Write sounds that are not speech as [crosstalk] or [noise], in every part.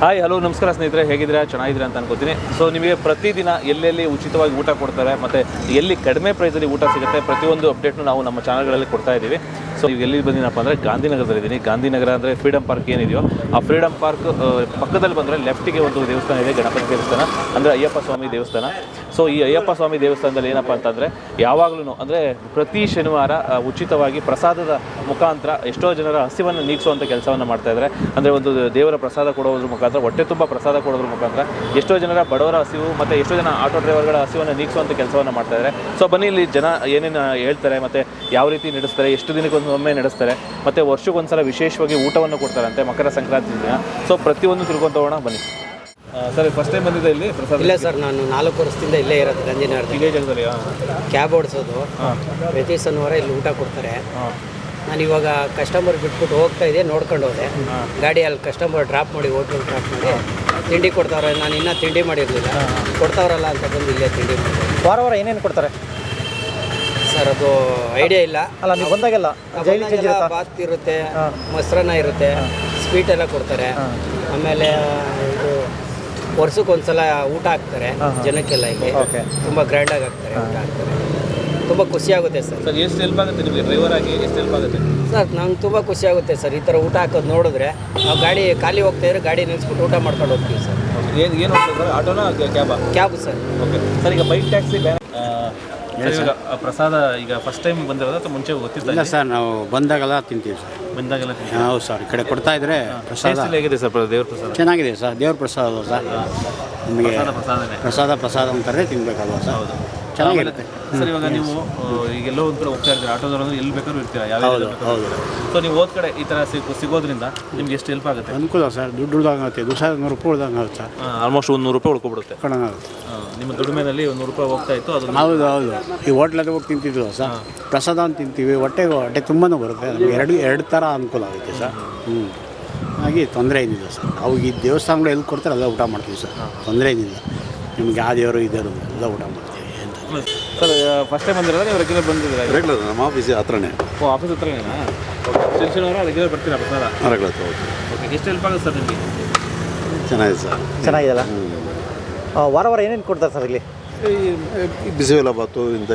Hi hello ನಮಸ್ಕಾರ ಸ್ನೇಹಿತರೆ, ಹೇಗಿದ್ದೀರಾ? ಚೆನ್ನಾಗಿದ್ದೀರಾ ಅಂತ ಅನ್ಕೋತೀನಿ. ಸೊ ನಿಮಗೆ ಪ್ರತಿದಿನ ಎಲ್ಲೆಲ್ಲಿ ಉಚಿತವಾಗಿ ಊಟ ಕೊಡ್ತಾರೆ, ಮತ್ತು ಎಲ್ಲಿ ಕಡಿಮೆ ಪ್ರೈಸಲ್ಲಿ ಊಟ ಸಿಗುತ್ತೆ, ಪ್ರತಿಯೊಂದು ಅಪ್ಡೇಟ್ನು ನಾವು ನಮ್ಮ ಚಾನಲ್ಗಳಲ್ಲಿ ಕೊಡ್ತಾ ಇದ್ದೀವಿ. ಸೊ ನೀವು ಎಲ್ಲಿ ಬಂದಿನಪ್ಪ ಅಂದರೆ ಗಾಂಧಿನಗರದಲ್ಲಿದ್ದೀನಿ ಗಾಂಧಿನಗರ ಅಂದರೆ ಫ್ರೀಡಮ್ ಪಾರ್ಕ್ ಏನಿದೆಯೋ, ಆ ಫ್ರೀಡಮ್ ಪಾರ್ಕ್ ಪಕ್ಕದಲ್ಲಿ ಬಂದರೆ ಲೆಫ್ಟಿಗೆ ಒಂದು ದೇವಸ್ಥಾನ ಇದೆ, ಗಣಪತಿ ದೇವಸ್ಥಾನ, ಅಂದರೆ ಅಯ್ಯಪ್ಪ ಸ್ವಾಮಿ ದೇವಸ್ಥಾನ. ಸೊ ಈ ಅಯ್ಯಪ್ಪ ಸ್ವಾಮಿ ದೇವಸ್ಥಾನದಲ್ಲಿ ಏನಪ್ಪ ಅಂತಂದರೆ ಯಾವಾಗಲೂ ಅಂದರೆ ಪ್ರತಿ ಶನಿವಾರ ಉಚಿತವಾಗಿ ಪ್ರಸಾದದ ಮುಖಾಂತರ ಎಷ್ಟೋ ಜನರ ಹಸಿವನ್ನು ನೀಗಿಸುವಂಥ ಕೆಲಸವನ್ನು ಮಾಡ್ತಾ ಇದ್ದಾರೆ ಅಂದರೆ ಒಂದು ದೇವರ ಪ್ರಸಾದ ಕೊಡೋದ್ರ ಮುಖಾಂತರ, ಹೊಟ್ಟೆ ತುಂಬ ಪ್ರಸಾದ ಕೊಡೋದ್ರ ಮುಖಾಂತರ ಎಷ್ಟೋ ಜನರ ಬಡವರ ಹಸಿವು ಮತ್ತು ಎಷ್ಟೋ ಜನ ಆಟೋ ಡ್ರೈವರ್ಗಳ ಹಸಿವನ್ನು ನೀಗಿಸುವಂಥ ಕೆಲಸವನ್ನು ಮಾಡ್ತಾ ಇದ್ದಾರೆ ಸೊ ಬನ್ನಿ ಇಲ್ಲಿ ಜನ ಏನೇನು ಹೇಳ್ತಾರೆ, ಮತ್ತು ಯಾವ ರೀತಿ ನಡೆಸ್ತಾರೆ, ಎಷ್ಟು ದಿನಕ್ಕೊಂದೊಮ್ಮೆ ನಡೆಸ್ತಾರೆ, ಮತ್ತು ವರ್ಷಕ್ಕೊಂದ್ಸಲ ವಿಶೇಷವಾಗಿ ಊಟವನ್ನು ಕೊಡ್ತಾರಂತೆ ಮಕರ ಸಂಕ್ರಾಂತಿ ದಿನ. ಸೊ ಪ್ರತಿಯೊಂದು ತಿಳ್ಕೊಂತ ಹೋಗೋಣ ಬನ್ನಿ. ಸರಿ ಫಸ್ಟ್ ಟೈಮ್ ಬಂದಿದೆ ಇಲ್ಲಿ ಪ್ರಸಾದ ಇಲ್ಲ ಸರ್ ನಾನು ನಾಲ್ಕು ವರ್ಷದಿಂದ ಇಲ್ಲೇ ಇರೋದು ಗಂಜಿನಗರದಲ್ಲಿ ಇದೇ ಜಗದಲ್ಲಿ ಕ್ಯಾಬ್ ಓಡಿಸೋದು. ಪ್ರತಿ ಶನಿವಾರ ಇಲ್ಲಿ ಊಟ ಕೊಡ್ತಾರೆ. ನಾನು ಇವಾಗ ಕಸ್ಟಮರ್ ಬಿಟ್ಬಿಟ್ಟು ಹೋಗ್ತಾ ಇದೆ ನೋಡ್ಕೊಂಡು ಹೋದೆ. ಗಾಡಿ ಅಲ್ಲಿ ಕಸ್ಟಮರ್ ಡ್ರಾಪ್ ಮಾಡಿ ಹೋಟ್ಲ್ ಡ್ರಾಪ್ ಮಾಡಿ ತಿಂಡಿ ಕೊಡ್ತಾವ್ರೆ ನಾನು ಇನ್ನೂ ತಿಂಡಿ ಮಾಡಿರಲಿಲ್ಲ. ಕೊಡ್ತಾವ್ರಲ್ಲ ಅಂತ ಬಂದು ಇಲ್ಲೇ ತಿಂಡಿ ಮಾಡಿ ವಾರ ವಾರ ಏನೇನು ಕೊಡ್ತಾರೆ? ಸರ್ ಅದು ಐಡಿಯಾ ಇಲ್ಲ. ಅಲ್ಲ ನೀವು ಬಂದಾಗೆಲ್ಲ? ಬಾತ್ ಇರುತ್ತೆ ಮೊಸರನ್ನ ಇರುತ್ತೆ ಸ್ವೀಟ್ ಎಲ್ಲ ಕೊಡ್ತಾರೆ. ಆಮೇಲೆ ವರ್ಷಕ್ಕೆ ಒಂದ್ಸಲ ಊಟ ಹಾಕ್ತಾರೆ ಜನಕ್ಕೆಲ್ಲ ಇಲ್ಲಿ. ಓಕೆ ತುಂಬ ಗ್ರ್ಯಾಂಡಾಗಿ ಹಾಕ್ತಾರೆ ಊಟ ಹಾಕ್ತಾರೆ. ತುಂಬ ಖುಷಿ ಆಗುತ್ತೆ ಸರ್. ಸರ್ ಎಷ್ಟು ಹೆಲ್ಪ್ ಆಗುತ್ತೆ ನಿಮಗೆ? ಡ್ರೈವರ್ ಆಗಿ ಎಷ್ಟು ಹೆಲ್ಪ್ ಆಗುತ್ತೆ? ಸರ್ ನಂಗೆ ತುಂಬ ಖುಷಿ ಆಗುತ್ತೆ ಸರ್ ಈ ಥರ ಊಟ ಹಾಕೋದು ನೋಡಿದ್ರೆ. ನಾವು ಗಾಡಿ ಖಾಲಿ ಹೋಗ್ತಾ ಇದ್ರೆ ಗಾಡಿ ನಿಲ್ಲಿಸ್ಬಿಟ್ಟು ಊಟ ಮಾಡ್ಕೊಂಡು ಹೋಗ್ತೀವಿ ಸರ್. ಏನು ಏನು ಹೋಗ್ತೀವಿ ಸರ್? ಆಟೋನ ಕ್ಯಾಬಾ? Cab sir. ಓಕೆ ಸರ್ ಈಗ ಬೈಕ್ ಟ್ಯಾಕ್ಸಿ ಇವಾಗ ಪ್ರಸಾದ ಈಗ ಫಸ್ಟ್ ಟೈಮ್ ಬಂದಿರೋದು ಅಥವಾ ಮುಂಚೆ ಗೊತ್ತಿಲ್ಲ ಇಲ್ಲ ಸರ್ ನಾವು ಬಂದಾಗೆಲ್ಲ ತಿಂತೀವಿ ಸರ್. ಬಂದಾಗೆಲ್ಲ ಹೌದು ಸರ್ ಈ ಕಡೆ ಕೊಡ್ತಾ ಇದ್ರೆ ಪ್ರಸಾದ. ಟೇಸ್ಟ್ ಹೇಗಿದೆ ಸರ್ ದೇವ್ರ ಪ್ರಸಾದ? ಚೆನ್ನಾಗಿದೆ ಸರ್ ದೇವ್ರ ಪ್ರಸಾದ ಅಲ್ವಾ ಸರ್ ನಿಮಗೆ ಪ್ರಸಾದ ಪ್ರಸಾದನೇ. ಪ್ರಸಾದ ಪ್ರಸಾದ ಅಂತಾರೆ ತಿನ್ಬೇಕಲ್ವಾ ಸರ್? ಚೆನ್ನಾಗಿರುತ್ತೆ. ಸರ್ ಇವಾಗ ನೀವು ಆ, ಈಗ ಎಲ್ಲೋ ಒಂದು ಕಡೆ ಹೋಗ್ತಾ ಇರ್ತೀರಾ? ಆಟೋದವ್ರು ಎಲ್ಲಿ ಬೇಕಾದ್ರೂ ಇರ್ತೀರಾ? ಯಾವ ಹೌದು ಸೊ ನೀವು ಹೋದ ಕಡೆ ಈ ಥರ ಸಿಗ್ ಸಿಗೋದ್ರಿಂದ ನಿಮ್ಗೆ ಎಷ್ಟು ಹೆಲ್ಪ್ ಆಗುತ್ತೆ? ಅನುಕೂಲ ಸರ್ ದುಡ್ಡು ಉಳ್ದಂಗೆ ದಿವಸ ನೂರು ರೂಪಾಯಿ ಉಳ್ದಂಗೆ ಆಗುತ್ತೆ ಸರ್ ಆಲ್ಮೋಸ್ಟ್ ಒಂದು ನೂರು ರೂಪಾಯಿ ಉಳ್ಕೊಬಿಡುತ್ತೆ. ಕಣಂಗಾಗುತ್ತೆ. ಆ, ನಿಮ್ಮ ದುಡಿಮೆನಲ್ಲಿ ಒಂದು ನೂರು ರೂಪಾಯಿ ಹೋಗ್ತಾ ಇತ್ತು ಅದು ಹೌದು ಹೌದು. ಈ ಹೋಟ್ಲಲ್ಲಿ ಹೋಗಿ ತಿಂತಿದ್ವಿ ಸರ್ ಪ್ರಸಾದ ಅಂತ ತಿಂತೀವಿ ಹೊಟ್ಟೆಗೆ ಹೊಟ್ಟೆ ತುಂಬಾ ಬರುತ್ತೆ ನಮ್ಗೆ ಎರಡು ಎರಡು ಥರ ಅನುಕೂಲ ಆಗುತ್ತೆ ಸರ್. ಹ್ಞೂ ಹಾಗೆ ತೊಂದರೆ ಏನಿಲ್ಲ ಸರ್. ನಾವು ಈ ದೇವಸ್ಥಾನಗಳು ಎಲ್ಲಿ ಕೊಡ್ತಾರೆ ಎಲ್ಲ ಊಟ ಮಾಡ್ತೀವಿ ಸರ್. ತೊಂದರೆ ಏನಿಲ್ಲ. ನಿಮ್ಗೆ ಯಾವ ದೇವರು ಇದ್ದರು ಎಲ್ಲ ಊಟ ಮಾಡ್ತೀವಿ. ಸರ್ ಫಸ್ಟ್ ಟೈಮ್ ಬಂದಿರೋದು ನೀವು ರೆಗ್ಯುಲರ್ ಬಂದಿದ್ದೀರಾ ರೆಗ್ಯುಲರ್ ನಮ್ಮ ಆಫೀಸ್ ಹತ್ರನೇ. ಓ ಆಫೀಸ್ ಹತ್ರನೇನಾ? ಓಕೆ ಶನಿವಾರ ರೆಗ್ಯುಲರ್ ಬರ್ತೀರಾ ಪ್ರಸಾದ? ರೆಗ್ಯುಲರ್ ಓಕೆ ಓಕೆ ಎಷ್ಟು ಹೆಲ್ಪ್ ಆಗುತ್ತೆ ಸರ್ ನಿಮಗೆ? ಚೆನ್ನಾಗಿದೆ ಸರ್ ಚೆನ್ನಾಗಿದೆಯಲ್ಲ? ಆ, ವಾರ ವಾರ ಏನೇನು ಕೊಡ್ತಾರೆ ಸರ್ ಇಲ್ಲಿ? ಈ ಬಿಸಿಬೇಳೆ ಬಾತು ಇಂಥ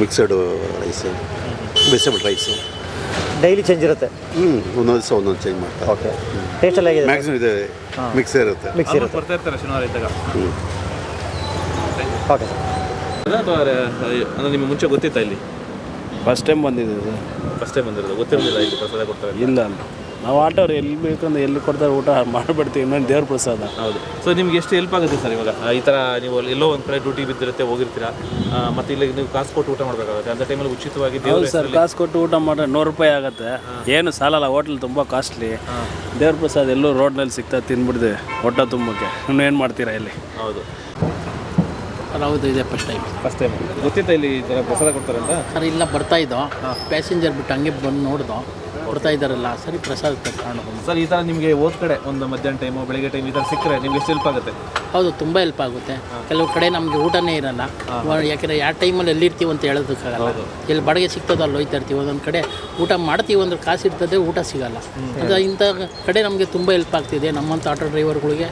mixed rice vegetable rice daily change ಇರುತ್ತೆ? ಹ್ಞೂ ಒಂದೊಂದು ದಿವಸ ಒಂದೊಂದು ಚೇಂಜ್ ಮಾಡ್ತಾರೆ. ಓಕೆ ಟೇಸ್ಟ್ ಎಲ್ಲ ಹೇಗಿದೆ? ಮ್ಯಾಕ್ಸಿಮಮ್ ಇದೆ ಮಿಕ್ಸ್ ಇರುತ್ತೆ. ಮಿಕ್ಸ್ ಇರುತ್ತೆ. ಬರ್ತಾ ಇರ್ತಾರೆ ಶನಿವಾರ ಇದ್ದಾಗ. ಹ್ಞೂ ಓಕೆ ಸರ್. ಅಥವಾ ಅಂದರೆ ನಿಮಗೆ ಮುಂಚೆ ಗೊತ್ತಿತ್ತಾ ಇಲ್ಲಿ? ಫಸ್ಟ್ ಟೈಮ್ ಬಂದಿದ್ದೀವಿ ಸರ್. ಫಸ್ಟ್ ಟೈಮ್ ಬಂದಿರೋದು. ಗೊತ್ತಿರಲಿಲ್ಲ ಇಲ್ಲಿ ಪ್ರಸಾದ ಕೊಡ್ತಾರೆ. ಇಲ್ಲ ನಾವು ಆಟೋರು ಎಲ್ಲಿ ಬೇಕಂದ್ರೆ ಎಲ್ಲಿ ಕೊಡ್ತಾರೆ ಊಟ [laughs] ಮಾಡಿಬಿಡ್ತೀವಿ ಇನ್ನೊಂದು ದೇವ್ರ ಪ್ರಸಾದ. ಹೌದು. ಸೊ ನಿಮ್ಗೆ ಎಷ್ಟು ಹೆಲ್ಪ್ ಆಗುತ್ತೆ ಸರ್ ಇವಾಗ? ಆ, ಈ ಥರ ನೀವು ಅಲ್ಲಿ ಎಲ್ಲೋ ಒಂದು ಕಡೆ ಡ್ಯೂಟಿ ಬಿದ್ದಿರುತ್ತೆ ಹೋಗಿರ್ತೀರಾ? ಆ, ಮತ್ತೆ ಇಲ್ಲಿ ನೀವು ಕಾಸು ಕೊಟ್ಟು ಊಟ ಮಾಡಬೇಕಾಗುತ್ತೆ. ಅಂತ ಟೈಮಲ್ಲಿ ಉಚಿತವಾಗಿ ದೇವ್ರ ಹೌದು ಸರ್ ಕಾಸು ಕೊಟ್ಟು ಊಟ ಮಾಡಿದ್ರೆ ನೂರು ರೂಪಾಯಿ ಆಗುತ್ತೆ. ಏನು ಸಾಲಲ್ಲ ಹೋಟ್ಲ್ ತುಂಬ ಕಾಸ್ಟ್ಲಿ ದೇವ್ರ ಪ್ರಸಾದ ಎಲ್ಲೂ ರೋಡ್ನಲ್ಲಿ ಸಿಗ್ತಾ ತಿನ್ಬಿಡ್ದೆ ಹೊಟ್ಟೆ ತುಂಬಕ್ಕೆ. ಇನ್ನೂ ಏನು ಮಾಡ್ತೀರಾ ಇಲ್ಲಿ? ಹೌದು. ಹೌದು ಇದೆ ಫಸ್ಟ್ ಟೈಮ್ ಫಸ್ಟ್ ಟೈಮ್ ಗೊತ್ತಿತ್ತಾ ಇಲ್ಲಿ ಈ ಥರ ಪ್ರಸಾದ ಕೊಡ್ತಾರಲ್ಲ ಅಂತ? ಸರ್ ಇಲ್ಲ ಬರ್ತಾ ಇದ್ದೋ. ಪ್ಯಾಸೆಂಜರ್ ಬಿಟ್ಟು ಹಂಗೆ ಬಂದು ನೋಡ್ದೋ. ಕೊಡ್ತಾ ಇದ್ದಾರಲ್ಲ ಸರಿ ಪ್ರಸಾದ ತಗೊಂಡು ಬಂದು. ಸರ್ ಈ ಥರ ನಿಮಗೆ ಹೋದ ಕಡೆ ಒಂದು ಮಧ್ಯಾಹ್ನ ಟೈಮು ಬೆಳಿಗ್ಗೆ ಟೈಮ್ ಈ ಥರ ಸಿಕ್ಕರೆ ನಿಮ್ಗೆ ಎಷ್ಟು ಹೆಲ್ಪ್ ಆಗುತ್ತೆ? ಹೌದು ತುಂಬ ಹೆಲ್ಪ್ ಆಗುತ್ತೆ. ಕೆಲವು ಕಡೆ ನಮಗೆ ಊಟನೇ ಇರಲ್ಲ. ವ- ಯಾಕೆಂದರೆ ಯಾವ ಟೈಮಲ್ಲಿ ಎಲ್ಲಿರ್ತೀವಿ ಅಂತ ಹೇಳೋದಕ್ಕಾಗಲ್ಲ. ಎಲ್ಲಿ ಬಾಡಿಗೆ ಸಿಗ್ತದೋ ಅಲ್ಲಿ ಹೋಯ್ತಾ ಇರ್ತೀವಿ. ಒಂದೊಂದು ಕಡೆ ಊಟ ಮಾಡ್ತೀವಿ ಅಂದ್ರೆ ಕಾಸು ಇರ್ತದೆ ಊಟ ಸಿಗಲ್ಲ. ಅದು ಇಂಥ ಕಡೆ ನಮಗೆ ತುಂಬ ಹೆಲ್ಪ್ ಆಗ್ತಿದೆ. ನಮ್ಮಂಥ ಆಟೋ ಡ್ರೈವರ್ಗಳಿಗೆ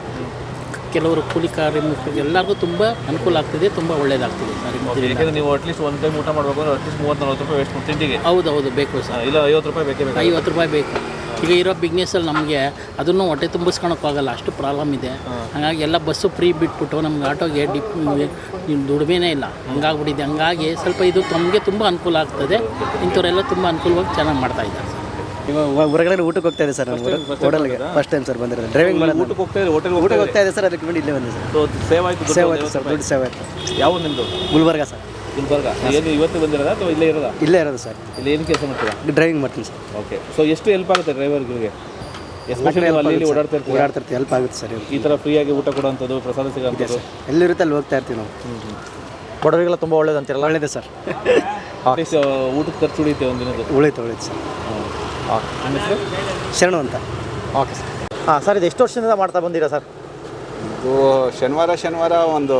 ಕೆಲವರು ಕೂಲಿ ಕಾರ್ಮಿಕರಿಗೆ ಎಲ್ಲರಿಗೂ ತುಂಬ ಅನುಕೂಲ ಆಗ್ತಿದೆ ತುಂಬ ಇದರಿಂದ. ಯಾಕಂದ್ರೆ ನೀವು ಅಟ್ಲೀಸ್ಟ್ ಒಂದು ಟೈಮ್ ಊಟ ಮಾಡಬೇಕು ಅಂದ್ರೆ ಅಟ್ಲೀಸ್ಟ್ ಮೂವತ್ತು ನಲ್ವತ್ತು ರೂಪಾಯಿ ವೇಸ್ಟ್ ತಿಂಡಿಗೆ? ಹೌದು ಹೌದು ಬೇಕು ಸರ್. ಇಲ್ಲ ಐವತ್ತು ರೂಪಾಯಿ ಬೇಕೇ ಬೇಕು. ಐವತ್ತು ರೂಪಾಯಿ ಬೇಕು. ಈಗ ಇರೋ ಬಿಸ್ನೆಸ್ಸಲ್ಲಿ ನಮಗೆ ಅದನ್ನು ಹೊಟ್ಟೆ ತುಂಬಿಸ್ಕೊಳಕ್ಕಾಗಲ್ಲ ಅಷ್ಟು ಪ್ರಾಬ್ಲಮ್ ಇದೆ. ಹಾಗಾಗಿ ಎಲ್ಲ ಬಸ್ಸು ಫ್ರೀ ಬಿಟ್ಬಿಟ್ಟು ನಮ್ಗೆ ಆಟೋಗೆ ಡಿಪ್ ದುಡಿಮೆನೇ ಇಲ್ಲ. ಹಂಗಾಗ್ಬಿಟ್ಟಿದೆ. ಹಂಗಾಗಿ ಸ್ವಲ್ಪ ಇದು ತಮಗೆ ತುಂಬ ಅನುಕೂಲ ಆಗ್ತದೆ. ಇಂಥವರೆಲ್ಲ ತುಂಬ ಅನುಕೂಲವಾಗಿ ಚೆನ್ನಾಗಿ ಮಾಡ್ತಾ ಇದ್ದಾರೆ. ಸರ್ ಇವಾಗ ಹೊರಗಡೆ ಊಟಕ್ಕೆ ಹೋಗ್ತಾ ಇದೆ ಸರ್ ಹೋಟೆಲ್ಗೆ. ಫಸ್ಟ್ ಟೈಮ್ ಸರ್ ಬಂದಿರೋದು. ಡ್ರೈವಿಂಗ್ ಮಾಡೋದು ಊಟಕ್ಕೆ ಹೋಗ್ತಾ ಇದ್ರೆ ಹೋಟೆಲ್ ಊಟಕ್ಕೆ ಹೋಗ್ತಾ ಇದೆ ಸರ್ ಅದಕ್ಕೆ ಬಂದು ಇಲ್ಲೇ ಬಂದಿದೆ ಸರ್. ಸೊ ಸೇವ್ ಆಯಿತು ಸೇವ್ ಆಯ್ತು ಸರ್ ದೊಡ್ಡ ಸೇವ್ ಆಯ್ತು. ಯಾವ ನಿಮ್ಮದು ಗುಲ್ಬರ್ಗ ಸರ್. ಗುಲ್ಬರ್ಗ. ಏನು ಇವತ್ತು ಬಂದಿರೋದಾ ಅಥವಾ ಇಲ್ಲೇ ಇರೋದಾ? ಇಲ್ಲೇ ಇರೋದು ಸರ್. ಇಲ್ಲಿ ಏನು ಕೆಲಸ ಮಾಡ್ತೀರಾ? ಡ್ರೈವಿಂಗ್ ಮಾಡ್ತೀನಿ ಸರ್. ಓಕೆ ಸೊ ಎಷ್ಟು ಹೆಲ್ಪ್ ಆಗುತ್ತೆ ಡ್ರೈವರ್ಗಳಿಗೆ ಎಸ್ಪೆಷಲಿ ಅಲ್ಲಿ ಓಡಾಡ್ತಾ ಇರ್ತೀವಿ ಓಡಾಡ್ತಿರ್ತೀವಿ ಹೆಲ್ಪ್ ಆಗುತ್ತೆ ಸರ್ ಈ ಥರ ಫ್ರೀಯಾಗಿ ಊಟ ಕೊಡೋಂಥದ್ದು ಪ್ರಸಾದ ಸಿಗೋಂಥದ್ದು ಎಲ್ಲಿರುತ್ತೆ ಅಲ್ಲಿ ಹೋಗ್ತಾ ಇರ್ತೀವಿ ನಾವು. ಬಡವರಿಗೆಲ್ಲ ತುಂಬ ಒಳ್ಳೇದು ಅಂತೀರಲ್ಲ ಒಳ್ಳೇದೇ ಸರ್ ಊಟಕ್ಕೆ ಊಟದ ಖರ್ಚು ಉಳಿಯುತ್ತೆ ಒಂದಿನದ್ದು. ಉಳಿತು ಉಳಿತು ಸರ್. ನಿಮ್ಮ ಹೆಸರು? ಶರಣು ಅಂತ. ಓಕೆ ಸರ್ ಹಾಂ ಸರ್ ಇದು ಎಷ್ಟು ವರ್ಷದಿಂದ ಮಾಡ್ತಾ ಬಂದಿರಾ ಸರ್ ಇದು ಶನಿವಾರ ಶನಿವಾರ ಒಂದು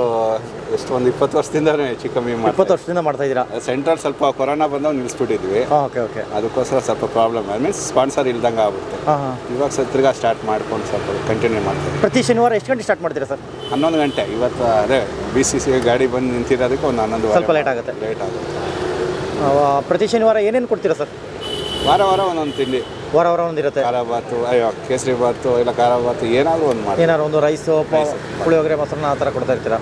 ಎಷ್ಟು ಒಂದು ಇಪ್ಪತ್ತು ವರ್ಷದಿಂದ ಹೆಚ್ಚು ಕಮ್ಮಿ ಇಪ್ಪತ್ತು ಮಾಡ್ತೀವಿ ವರ್ಷದಿಂದ ಮಾಡ್ತಾ ಇದ್ದೀರಾ? ಸೆಂಟ್ರಲ್ ಸ್ವಲ್ಪ ಕೊರೋನಾ ಬಂದಾಗ ನಿಲ್ಲಿಸ್ಬಿಟ್ಟಿದ್ವಿ ಓಕೆ ಓಕೆ ಅದಕ್ಕೋಸ್ಕರ ಸ್ವಲ್ಪ ಪ್ರಾಬ್ಲಮ್ ಮೀನ್ಸ್ ಸ್ಪಾನ್ಸರ್ ಇಲ್ದಂಗೆ ಆಗುತ್ತೆ ಇವಾಗ ಸತ್ರಿಗ ಸ್ಟಾರ್ಟ್ ಮಾಡ್ಕೊಂಡು ಸ್ವಲ್ಪ ಕಂಟಿನ್ಯೂ ಮಾಡ್ತೀವಿ ಪ್ರತಿ ಶನಿವಾರ ಎಷ್ಟು ಗಂಟೆ ಸ್ಟಾರ್ಟ್ ಮಾಡ್ತೀರಾ ಸರ್ ಹನ್ನೊಂದು ಗಂಟೆ. ಇವತ್ತು ಅದೇ ಬಿ ಸಿ ಸಿ ಗಾಡಿ ಬಂದು ನಿಂತಿರೋದಕ್ಕೆ ಒಂದು ಹನ್ನೊಂದು ಸ್ವಲ್ಪ ಲೇಟ್ ಆಗುತ್ತೆ. ಲೇಟ್ ಆಗುತ್ತೆ. ಪ್ರತಿ ಶನಿವಾರ ಏನೇನು ಕೊಡ್ತೀರಾ ಸರ್ ವಾರ ವಾರ ಒಂದೊಂದು ತಿಂಡಿ. ವಾರ ವಾರ ಒಂದಿರುತ್ತೆ ಖಾರ ಬಾತು ಅಯ್ಯೋ ಕೇಸರಿ ಬಾತು ಇಲ್ಲ ಖಾರ ಬಾತು ಏನಾದರೂ ಒಂದು ಮಾಡಿ. ಏನಾದ್ರು ಒಂದು ರೈಸು ಪುಳಿಯೋಗರೆ ಮೊಸರನ್ನ ಆ ಥರ ಕೊಡ್ತಾ ಇರ್ತೀರಾ?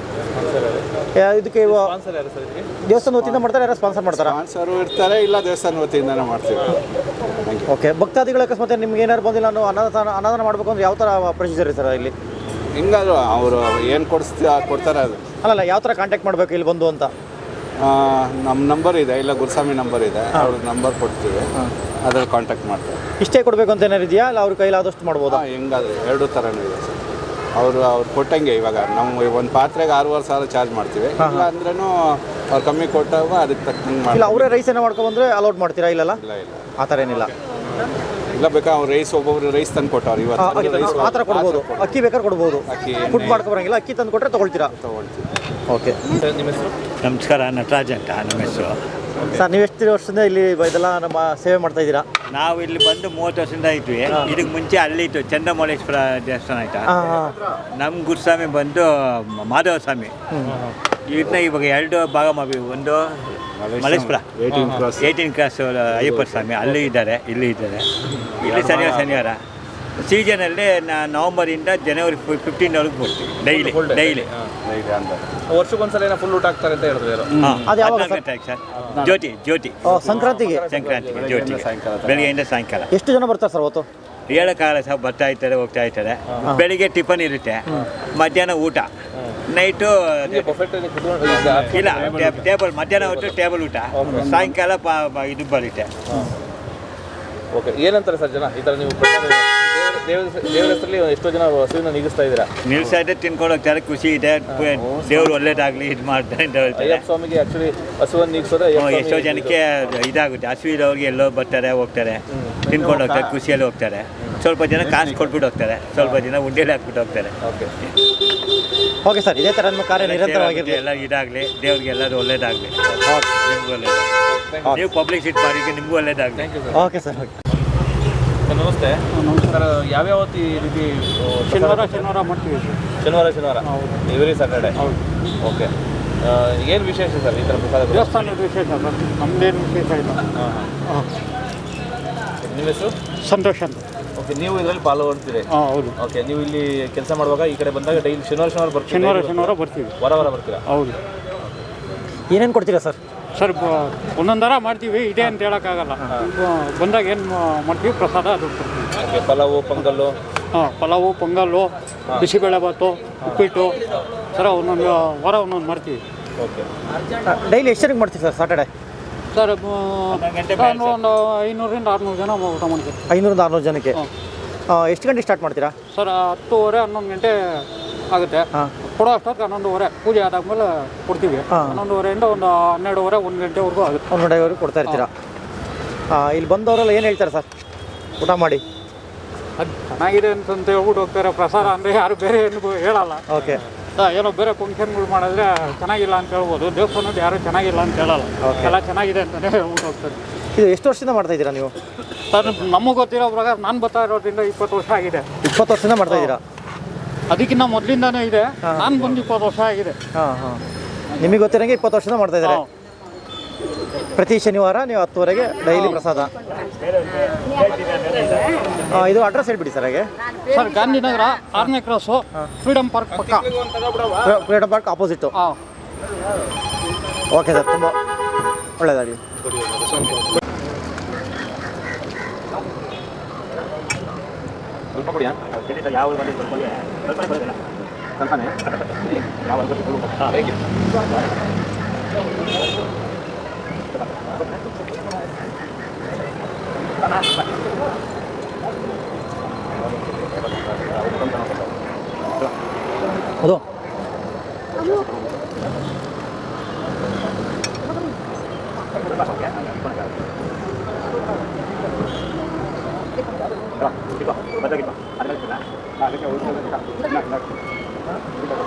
ಯಾ- ಇದಕ್ಕೆ ಇವ- ಸ್ಪಾನ್ಸರ್ ಯಾರು ಸರ್ ಇದಕ್ಕೆ? ದೇವಸ್ಥಾನ ವತಿಯಿಂದ ಮಾಡ್ತಾರೆ ಯಾರು ಸ್ಪಾನ್ಸರ್ ಮಾಡ್ತಾರಾ? ಸ್ಪಾನ್ಸರು ಇರ್ತಾರೆ ಇಲ್ಲ ದೇವಸ್ಥಾನ ವತಿಯಿಂದನೇ ಮಾಡ್ತೀವಿ. ಥ್ಯಾಂಕ್ ಯು ಓಕೆ ಭಕ್ತಾದಿಗಳ ಅಕಸ್ಮಾತ್ ನಿಮ್ಗೆ ಏನಾದ್ರು ಬಂದಿಲ್ಲ ಅನ್ನೋ ಅನ್ನದಾನ ಅನ್ನದಾನ ಮಾಡಬೇಕು ಅಂದ್ರೆ ಯಾವ ಥರ ಪ್ರೊಸೀಜರ್ ಸರ್ ಇಲ್ಲಿ? ಹಿಂಗಾದ್ರು ಅವರು ಏನು ಕೊಡಿಸ್ತೀವಿ ಕೊಡ್ತಾರೆ ಅದು? ಅಲ್ಲಲ್ಲ ಯಾವ ಥರ ಕಾಂಟ್ಯಾಕ್ಟ್ ಮಾಡಬೇಕು ಇಲ್ಲಿ ಬಂದು ಅಂತ? ನಮ್ಮ ನಂಬರ್ ಇದೆ ಇಲ್ಲ ಗುರುಸ್ವಾಮಿ ನಂಬರ್ ಇದೆ. ಅವ್ರ ನಂಬರ್ ಕೊಡ್ತೀವಿ. ಅದ್ರಲ್ಲಿ ಕಾಂಟ್ಯಾಕ್ಟ್ ಮಾಡ್ತೀವಿ. ಇಷ್ಟೇ ಕೊಡಬೇಕು ಅಂತ ಏನಾರು ಇದೆಯಾ? ಅಲ್ಲ ಅವ್ರ ಕೈಲಾದಷ್ಟು ಮಾಡ್ಬೋದಾ? ಮಾಡ್ಬೋದು ಹೆಂಗಾದ್ರೆ ಎರಡು ಥರನೂ ಇದೆ ಸರ್. ಅವರು ಅವ್ರು ಕೊಟ್ಟಂಗೆ ಇವಾಗ ನಾವು ಒಂದು ಪಾತ್ರೆಗೆ ಆರೂವರೆ ಸಾವಿರ ಚಾರ್ಜ್ ಮಾಡ್ತೀವಿ. ಇಲ್ಲ ಅಂದ್ರೂ ಅವ್ರು ಕಮ್ಮಿ ಕೊಟ್ಟಾಗ ಅದಕ್ಕೆ ತಕ್ಕಂಗೆ ಇಲ್ಲ ಮಾಡಿ ಅವರೇ ರೈಸ್ ಏನೋ ಮಾಡ್ಕೊಬಂದ್ರೆ ಅಲೌಟ್ ಮಾಡ್ತೀರಾ? ಇಲ್ಲಲ್ಲ? ಇಲ್ಲ ಇಲ್ಲ. ಆ ಥರ ಏನಿಲ್ಲ. ಇಲ್ಲ ಬೇಕಾ? ಅವ್ರು ರೈಸ್ ಒಬ್ಬೊಬ್ರು ರೈಸ್ ತಂದು ಕೊಟ್ಟವ್ರು. ಇವತ್ತು ರೈಸ್ ಆ ಥರ ಕೊಡ್ಬೋದು. ಅಕ್ಕಿ ಬೇಕಾದ್ರೆ ಕೊಡ್ಬೋದು. ಅಕ್ಕಿ, ಫುಡ್ ಮಾಡ್ಕೊಬರಂಗಿಲ್ಲ ಅಕ್ಕಿ ತಂದು ಕೊಟ್ಟರೆ ತೊಗೊಳ್ತೀರಾ? ತೊಗೊಳ್ತೀವಿ. ಓಕೆ. ಸರ್, ನಿಮ್ಮ ಹೆಸರು? ನಮಸ್ಕಾರ ನಟರಾಜ್ ಅಂತ ನಮ್ಮ ಹೆಸರು. ಸರ್ ನೀವು ಎಷ್ಟು ವರ್ಷದಿಂದ ಇಲ್ಲಿ ಇದೆಲ್ಲ ನಮ್ಮ ಸೇವೆ ಮಾಡ್ತಾ ಇದ್ದೀರಾ? ನಾವು ಇಲ್ಲಿ ಬಂದು ಮೂವತ್ತು ವರ್ಷದಿಂದ ಇದ್ವಿ. ಇದಕ್ಕೆ ಮುಂಚೆ ಅಲ್ಲಿ ಇತ್ತು ಚಂದ್ರಮೌಳೇಶ್ವರ ದೇವಸ್ಥಾನ ಆಯ್ತಾ? ನಮ್ಮ ಗುರುಸ್ವಾಮಿ ಬಂದು ಮಾಧವ ಸ್ವಾಮಿ ಇದನ್ನ ಇವಾಗ ಎರಡು ಭಾಗ ಮಾಡಿ ಒಂದು ಮಲೇಶ್ಪುರ ಏಯ್ಟೀನ್ ಕ್ರಾಸ್. ಅಯ್ಯಪ್ಪ ಸ್ವಾಮಿ. ಅಲ್ಲಿ ಇದ್ದಾರೆ ಇಲ್ಲಿ ಇದ್ದಾರೆ. ಇಲ್ಲಿ ಶನಿವಾರ ಶನಿವಾರ. ಸೀಸನಲ್ಲಿ ನವಂಬರಿಂದ ಜನವರಿ ಫಿಫ್ಟೀನ್ವರೆಗೂ ಬರ್ತೀವಿ ಡೈಲಿ ಡೈಲಿ ವರ್ಷಕ್ಕೊಂದ್ಸಲ ಏನೋ ಫುಲ್ ಊಟ ಆಗ್ತಾರೆ ಅಂತ ಹೇಳಿದ್ರು ಅದು ಯಾವಾಗ ಸರ್? ಸರ್. ಜ್ಯೋತಿ ಜ್ಯೋತಿ. ಓ, ಸಂಕ್ರಾಂತಿಗೆ? ಸಂಕ್ರಾಂತಿಗೆ ಜ್ಯೋತಿ ಬೆಳಿಗ್ಗೆಯಿಂದ ಸಾಯಂಕಾಲ ಎಷ್ಟು ಜನ ಬರ್ತಾರೆ ಸರ್ ಅವತ್ತು? ಹೇಳೋಕ್ಕಾಗಲ್ಲ ಸಹ ಬರ್ತಾ ಇರ್ತಾರೆ ಹೋಗ್ತಾ ಇರ್ತಾರೆ. ಬೆಳಿಗ್ಗೆ ಟಿಫನ್ ಇರುತ್ತೆ. ಮಧ್ಯಾಹ್ನ ಊಟ. ನೈಟು ಇಲ್ಲ ಟೇಬಲ್ ಮಧ್ಯಾಹ್ನ ಹೊತ್ತು ಟೇಬಲ್ ಊಟ ಸಾಯಂಕಾಲ ಇದು ಬರುತ್ತೆ ಓಕೆ ಏನಂತಾರೆ ಸರ್ ಜನ ಈ ಥರ ನೀವು ದೇವರ ಹೆಸರಲ್ಲಿ ಎಷ್ಟೋ ಜನ ಹಸುವಿನ ನೀಗಿಸ್ತಾ ಇದ್ದೀರಾ ಇದೆ ತಿನ್ಕೊಂಡು ಹೋಗ್ತಾರೆ ಖುಷಿ ಇದೆ ದೇವ್ರು ಒಳ್ಳೇದಾಗಲಿ ಇದು ಮಾಡ್ತಾರೆ ಅಂತ ಹೇಳ್ತಾರೆ ಅಯ್ಯಪ್ಪ ಸ್ವಾಮಿಗೆ ಆಕ್ಚುಲಿ ಹಸುವನ್ನು ನೀಗಿಸೋದ್ರೆ ಎಷ್ಟೋ ಜನಕ್ಕೆ ಇದಾಗುತ್ತೆ ಹಸಿವಿದವ್ರಿಗೆ ಎಲ್ಲೋ ಬರ್ತಾರೆ ಹೋಗ್ತಾರೆ ತಿನ್ಕೊಂಡು ಹೋಗ್ತಾರೆ ಖುಷಿಯಲ್ಲಿ ಹೋಗ್ತಾರೆ ಸ್ವಲ್ಪ ಜನ ಕಾಸು ಕೊಟ್ಬಿಟ್ಟು ಹೋಗ್ತಾರೆ. ಸ್ವಲ್ಪ ಜನ ಉಂಡೆಲಿ ಹಾಕ್ಬಿಟ್ಟು ಹೋಗ್ತಾರೆ. ಓಕೆ ಓಕೆ ಸರ್ ಇದೇ ಥರ ನಮ್ಮ ಕಾರ್ಯ ನಿರಂತರವಾಗಿರಲಿ ಎಲ್ಲ ಇದಾಗಲಿ. ದೇವ್ರಿಗೆ ಎಲ್ಲರೂ ಒಳ್ಳೇದಾಗಲಿ. ನಿಮಗೂ ಒಳ್ಳೇದಾಗಲಿ ನೀವು ಪಬ್ಲಿಕ್ ಸೀಟ್ ಮಾಡಿ ನಿಮಗೂ ಒಳ್ಳೇದಾಗಲಿ. ಓಕೆ ಸರ್ ಓಕೆ ಸರ್ ನಮಸ್ತೆ. ನಮಸ್ಕಾರ. ಯಾವ್ಯಾವ ರೀತಿ ಶನಿವಾರ ಶನಿವಾರ ಮಾಡ್ತೀವಿ ಶನಿವಾರ ಶನಿವಾರ. ಎವ್ರಿ ಸ್ಯಾಟರ್ಡೆ ಓಕೆ ಏನು ವಿಶೇಷ ಸರ್ ಈ ಥರ ಪ್ರಸಾದ ದೇವಸ್ಥಾನದ ವಿಶೇಷ ಸರ್ ನಮ್ದೇನು ವಿಶೇಷ ಇಲ್ಲ. ನಿಮ್ಮ ಹೆಸರು? ಸಂತೋಷ್ ಅಂತ. ಓಕೆ ನೀವು ಇದರಲ್ಲಿ ಪಾಲ್ಗೊಳ್ತೀರಿ ಹಾಂ ಹೌದು. ಓಕೆ ನೀವು ಇಲ್ಲಿ ಕೆಲಸ ಮಾಡುವಾಗ ಈ ಕಡೆ ಬಂದಾಗ ಡೈಲಿ ಶನಿವಾರ ಶನಿವಾರ ಬರ್ತೀರಿ? ಶನಿವಾರ ಶನಿವಾರ ಬರ್ತೀವಿ. ವಾರ ವಾರ ಬರ್ತೀರಾ? ಹೌದು. ಏನೇನು ಕೊಡ್ತೀರಾ ಸರ್? ಸರ್ ಒಂದೊಂದರ ಮಾಡ್ತೀವಿ ಇದೆ ಅಂತ ಹೇಳೋಕ್ಕಾಗಲ್ಲ. ಬಂದಾಗ ಏನು ಮಾಡ್ತೀವಿ ಪ್ರಸಾದ ಅದು ಕೊಡ್ತೀವಿ. ಓಕೆ ಪಲಾವು ಪೊಂಗಲ್ಲು? ಹಾಂ ಪಲಾವು ಪೊಂಗಲ್ಲು ಬಿಸಿಬೇಳೆಭಾತು ಉಪ್ಪಿಟ್ಟು ಸರ ಒಂದೊಂದು ವಾರ ಒಂದೊಂದು ಮಾಡ್ತೀವಿ. ಓಕೆ. ಡೈಲಿ ಎಷ್ಟು ಜನಕ್ಕೆ ಮಾಡ್ತೀವಿ ಸರ್ ಸಾಟರ್ಡೆ ಸರ್ ಒಂದು ಐನೂರಿಂದ ಆರುನೂರು ಜನ ಊಟ ಮಾಡ್ತೀವಿ. ಐನೂರಿಂದ ಆರುನೂರು ಜನಕ್ಕೆ? ಎಷ್ಟು ಗಂಟೆ ಸ್ಟಾರ್ಟ್ ಮಾಡ್ತೀರಾ? ಸರ್ ಹತ್ತುವರೆ ಹನ್ನೊಂದು ಗಂಟೆ ಆಗುತ್ತೆ. ಹಾಂ. ಕೊಡೋ ಅಷ್ಟೊತ್ತಿಗೆ ಹನ್ನೊಂದುವರೆ ಪೂಜೆ ಆದಾದ್ಮೇಲೆ ಕೊಡ್ತೀವಿ. ಹಾ. ಹನ್ನೊಂದುವರೆಯಿಂದ ಒಂದು ಹನ್ನೆರಡುವರೆ ಒಂದು ಗಂಟೆವರೆಗೂ ಆಗುತ್ತೆ. ಒಂದು ಗಂಟೆವರೆಗೂ ಕೊಡ್ತಾ ಇರ್ತೀರಾ? ಇಲ್ಲಿ ಬಂದವರೆಲ್ಲ ಏನು ಹೇಳ್ತಾರೆ ಸರ್? ಊಟ ಮಾಡಿ. ಅದು ಚೆನ್ನಾಗಿದೆ ಅಂತ ಹೇಳ್ಬಿಟ್ಟು ಹೋಗ್ತಾರೆ. ಪ್ರಸಾರ ಅಂದರೆ ಯಾರು ಬೇರೆ ಏನು ಹೇಳಲ್ಲ. ಓಕೆ. ಏನೋ ಬೇರೆ ಫಂಕ್ಷನ್ಗಳು ಮಾಡಿದ್ರೆ ಚೆನ್ನಾಗಿಲ್ಲ ಅಂತ ಹೇಳ್ಬೋದು. ದೇವಸ್ಥಾನದ ಯಾರು ಚೆನ್ನಾಗಿಲ್ಲ ಅಂತ ಹೇಳಲ್ಲ. ಎಲ್ಲ ಚೆನ್ನಾಗಿದೆ ಅಂತಲೇ ಹೇಳ್ಬಿಟ್ಟು ಹೋಗ್ತಾರೆ ಇದು ಎಷ್ಟು ವರ್ಷದಿಂದ ಮಾಡ್ತಾ ಇದ್ದೀರಾ ನೀವು? ಸರ್ ನಮಗೆ ಗೊತ್ತಿರೋ ಪ್ರಕಾರ ನಾನು ಬರ್ತಾ ಇರೋದ್ರಿಂದ ಇಪ್ಪತ್ತು ವರ್ಷ ಆಗಿದೆ. ಇಪ್ಪತ್ತು ವರ್ಷದಿಂದ ಮಾಡ್ತಾ ಇದ್ದೀರಾ? ಅದಕ್ಕಿಂತ ಮೊದಲಿಂದಾನೇ ಇದೆ. ನಾನು ಬಂದು ಇಪ್ಪತ್ತು ವರ್ಷ ಆಗಿದೆ. ಹಾಂ ಹಾಂ. ನಿಮಗೆ ಗೊತ್ತಿರೋಂಗೆ ಇಪ್ಪತ್ತು ವರ್ಷದಿಂದ ಮಾಡ್ತಾ ಇದ್ದಾರೆ. ಪ್ರತಿ ಶನಿವಾರ ನೀವು ಹತ್ತುವರೆಗೆ ಡೈಲಿ ಪ್ರಸಾದ. ಇದು ಅಡ್ರೆಸ್ ಹೇಳ್ಬಿಡಿ ಸರ್ ಹಾಗೆ. ಸರ್ ಗಾಂಧಿನಗರ ಆರನೇ ಕ್ರಾಸು ಫ್ರೀಡಮ್ ಪಾರ್ಕ್ ಪಕ್ಕ. ಫ್ರೀಡಮ್ ಪಾರ್ಕ್ ಆಪೋಸಿಟ್ ಹಾಂ. ಓಕೆ ಸರ್ ತುಂಬ ಒಳ್ಳೆಯದಾಗಲಿ 걷어. 맞아, 맞아. 아, 그냥 올수 있으니까. 나, 나.